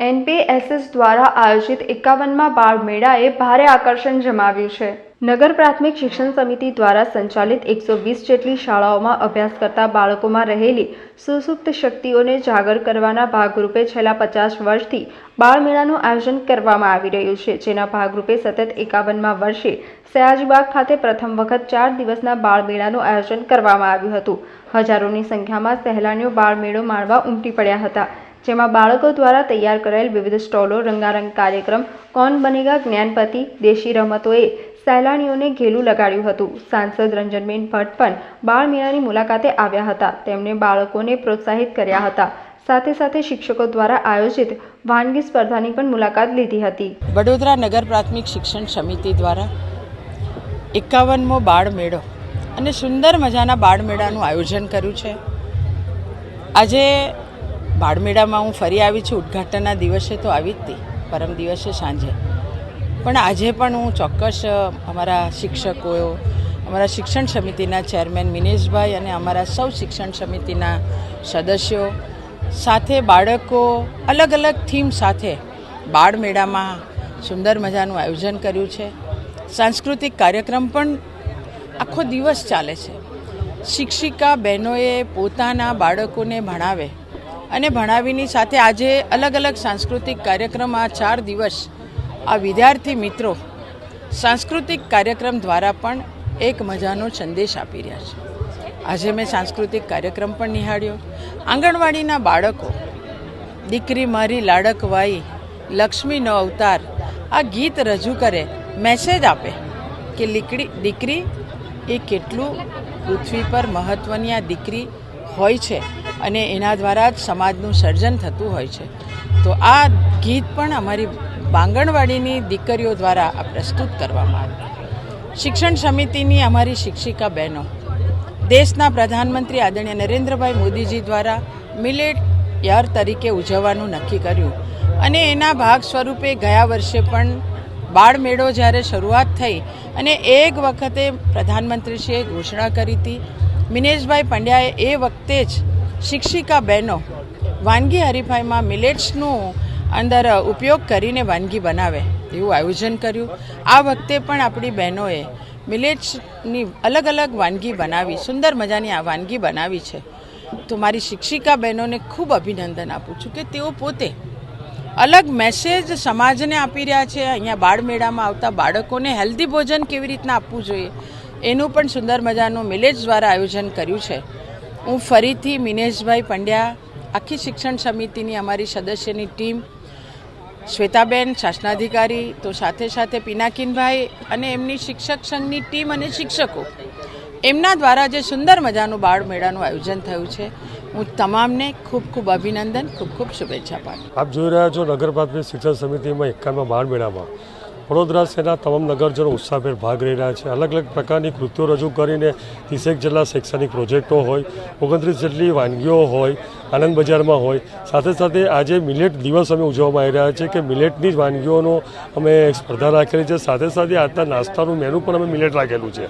એનપીએસએસ દ્વારા આયોજિત એકાવનમાં બાળ મેળાએ ભારે આકર્ષણ જમાવ્યું છે. નગર પ્રાથમિક શિક્ષણ સમિતિ દ્વારા સંચાલિત એકસો વીસ જેટલી શાળાઓમાં અભ્યાસ કરતા બાળકોમાં રહેલી સુસુપ્ત શક્તિઓને જાગર કરવાના ભાગરૂપે છેલ્લા પચાસ વર્ષથી બાળ મેળાનું આયોજન કરવામાં આવી રહ્યું છે, જેના ભાગરૂપે સતત એકાવનમાં વર્ષે સયાજીબાગ ખાતે પ્રથમ વખત ચાર દિવસના બાળ મેળાનું આયોજન કરવામાં આવ્યું હતું. હજારોની સંખ્યામાં સહેલાણીઓ બાળ મેળો માણવા ઉમટી પડ્યા હતા. જેમાં બાળકો દ્વારા તૈયાર કરાયેલ વિવિધ સ્ટોલો, રંગારંગ કાર્યક્રમ, કોણ બનેગા જ્ઞાનપતિ, દેશી રમતોએ સહેલાણીઓને ઘેલું લગાડ્યું હતું. સાંસદ રંજનબેન ભટ્ટ પણ બાળ મેળાની મુલાકાતે આવ્યા હતા. તેમણે બાળકોને પ્રોત્સાહિત કર્યા હતા. સાથે સાથે શિક્ષકો દ્વારા આયોજિત વાનગી સ્પર્ધાની પણ મુલાકાત લીધી હતી. વડોદરા નગર પ્રાથમિક શિક્ષણ સમિતિ દ્વારા એકાવનમો બાળ મેળો અને સુંદર મજાના બાળ મેળાનું આયોજન કર્યું છે. આજે બાળમેળામાં હું ફરી આવી છું. ઉદ્ઘાટનના દિવસે તો આવી જ હતી પરમ દિવસે સાંજે. પણ આજે પણ હું ચોક્કસ અમારા શિક્ષકો, અમારા શિક્ષણ સમિતિના ચેરમેન મિનેશભાઈ અને અમારા સૌ શિક્ષણ સમિતિના સદસ્યો સાથે બાળકો, અલગ અલગ થીમ સાથે બાળમેળામાં સુંદર મજાનું આયોજન કર્યું છે. સાંસ્કૃતિક કાર્યક્રમ પણ આખો દિવસ ચાલે છે. શિક્ષિકા બહેનોએ પોતાના બાળકોને ભણાવે અને ભણાવીની સાથે આજે અલગ અલગ સાંસ્કૃતિક કાર્યક્રમ આ ચાર દિવસ આ વિદ્યાર્થી મિત્રો સાંસ્કૃતિક કાર્યક્રમ દ્વારા પણ એક મજાનો સંદેશ આપી રહ્યા છે. આજે મેં સાંસ્કૃતિક કાર્યક્રમ પણ નિહાળ્યો. આંગણવાડીના બાળકો, દીકરી મારી લાડકવાઈ, લક્ષ્મીનો અવતાર, આ ગીત રજૂ કરે મેસેજ આપે કે લીકડી, દીકરી એ કેટલું પૃથ્વી પર મહત્ત્વની આ દીકરી હોય છે. અને એના દ્વારા જ સમાજનું સર્જન થતું હોય છે. તો આ ગીત પણ અમારી બાંગણવાડીની દીકરીઓ દ્વારા આ પ્રસ્તુત કરવામાં આવ્યું. શિક્ષણ સમિતિની અમારી શિક્ષિકા બહેનો, દેશના પ્રધાનમંત્રી આદરણીય નરેન્દ્રભાઈ મોદીજી દ્વારા મિલેટ યર તરીકે ઉજવવાનું નક્કી કર્યું. અને એના ભાગ સ્વરૂપે ગયા વર્ષે પણ બાળ મેળો જ્યારે શરૂઆત થઈ અને એક વખતે પ્રધાનમંત્રીશ્રીએ ઘોષણા કરી હતી, મિનેશભાઈ પંડ્યાએ એ વખતે જ શિક્ષિકા બહેનો વાનગી હરીફાઈમાં મિલેટ્સનું અંદર ઉપયોગ કરીને વાનગી બનાવે એવું આયોજન કર્યું. આ વખતે પણ આપણી બહેનોએ મિલેટ્સની અલગ અલગ વાનગી બનાવી, સુંદર મજાની આ વાનગી બનાવી છે. તો મારી શિક્ષિકા બહેનોને ખૂબ અભિનંદન આપું છું કે તેઓ પોતે અલગ મેસેજ સમાજને આપી રહ્યા છે. અહીંયા બાળમેળામાં આવતા બાળકોને હેલ્ધી ભોજન કેવી રીતના આપવું જોઈએ, એનું પણ સુંદર મજાનું મિલેટ્સ દ્વારા આયોજન કર્યું છે. હું ફરીથી મિનેશભાઈ પંડ્યા, આખી શિક્ષણ સમિતિની અમારી સદસ્યની ટીમ, શ્વેતાબેન શાસનાધિકારી, તો સાથે સાથે પિનાકીનભાઈ અને એમની શિક્ષક સંઘની ટીમ અને શિક્ષકો. એમના દ્વારા જે સુંદર મજાનું બાળ મેળાનું આયોજન થયું છે, હું તમામને ખૂબ ખૂબ અભિનંદન, ખૂબ ખૂબ શુભેચ્છા પાઠ. આપ જોઈ રહ્યા છો નગર પ્રાથમિક શિક્ષણ સમિતિમાં એકાવનમાં બાળ મેળામાં. વડોદરા શહેરના તમામ નગરજનો ઉત્સાહભેર ભાગ લઈ રહ્યા છે. અલગ અલગ પ્રકારની કૃત્યો રજૂ કરીને ત્રીસેક જેટલા શૈક્ષણિક પ્રોજેક્ટો હોય, ઓગણત્રીસ જેટલી વાનગીઓ હોય, આનંદ બજારમાં હોય. સાથે સાથે આજે મિલેટ દિવસ અમે ઉજવવામાં આવી રહ્યા છે કે મિલેટની જ વાનગીઓનો અમે સ્પર્ધા રાખેલી છે. સાથે સાથે આજના નાસ્તાનું મેનુ પણ અમે મિલેટ રાખેલું છે.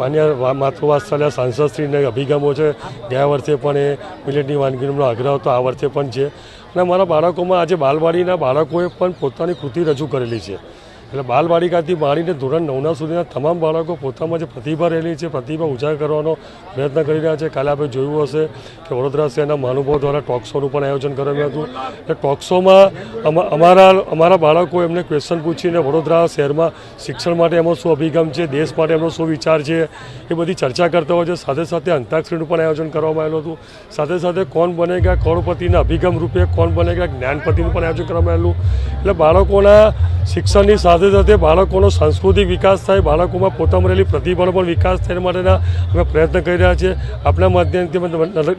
માન્ય માતૃવાત્સલ્ય સાંસદશ્રીને અભિગમો છે. ગયા વર્ષે પણ એ મિલેટની વાનગીનો આગ્રહ હતો, આ વર્ષે પણ છે. અને મારા બાળકોમાં આજે બાલવાડીના બાળકોએ પણ પોતાની કૃતિ રજૂ કરેલી છે. એટલે બાલવાડિકાથી માંડીને ધોરણ નવના સુધીના તમામ બાળકો પોતામાં જે પ્રતિભા રહેલી છે, પ્રતિભા ઉજાગર કરવાનો પ્રયત્ન કરી રહ્યા છે. કાલે આપણે જોયું હશે કે વડોદરા શહેરના મહાનુભાવ દ્વારા ટોક શોનું પણ આયોજન કરવામાં હતું. એટલે ટોક શોમાં અમા- અમારા અમારા બાળકો એમને ક્વેશ્ચન પૂછીને વડોદરા શહેરમાં શિક્ષણ માટે એમનો શું અભિગમ છે, દેશ માટે એમનો શું વિચાર છે, એ બધી ચર્ચા કરતા હોય છે. સાથે સાથે અંતાક્ષરીનું પણ આયોજન કરવામાં આવેલું હતું. સાથે સાથે કોણ બનેગા કરોડપતિના અભિગમ રૂપે કોણ બનેગા જ્ઞાનપતિનું પણ આયોજન કરવામાં આવેલું. એટલે બાળકોના શિક્ષણની સાથે સાથે બાળકોનો સાંસ્કૃતિક વિકાસ થાય, બાળકોમાં પોતામાં રહેલી પ્રતિભાનો પણ વિકાસ થાય માટેના અમે પ્રયત્ન કરી રહ્યા છીએ. આપણા માધ્યમથી અમે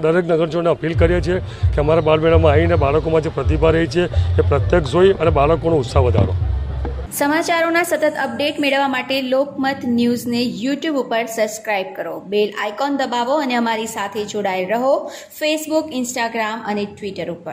દરેક નગરજનોને અપીલ કરીએ છીએ કે અમારા બાળમેળામાં આવીને બાળકોમાં જે પ્રતિભા રહી છે એ પ્રત્યક્ષ જોઈ અને બાળકોનો ઉત્સાહ વધારો. સમાચારોના સતત અપડેટ મેળવવા માટે લોકમત ન્યૂઝને યુટ્યુબ ઉપર સબસ્ક્રાઇબ કરો. બેલ આઇકોન દબાવો અને અમારી સાથે જોડાયેલ રહો. ફેસબુક, ઇન્સ્ટાગ્રામ અને ટ્વિટર ઉપર.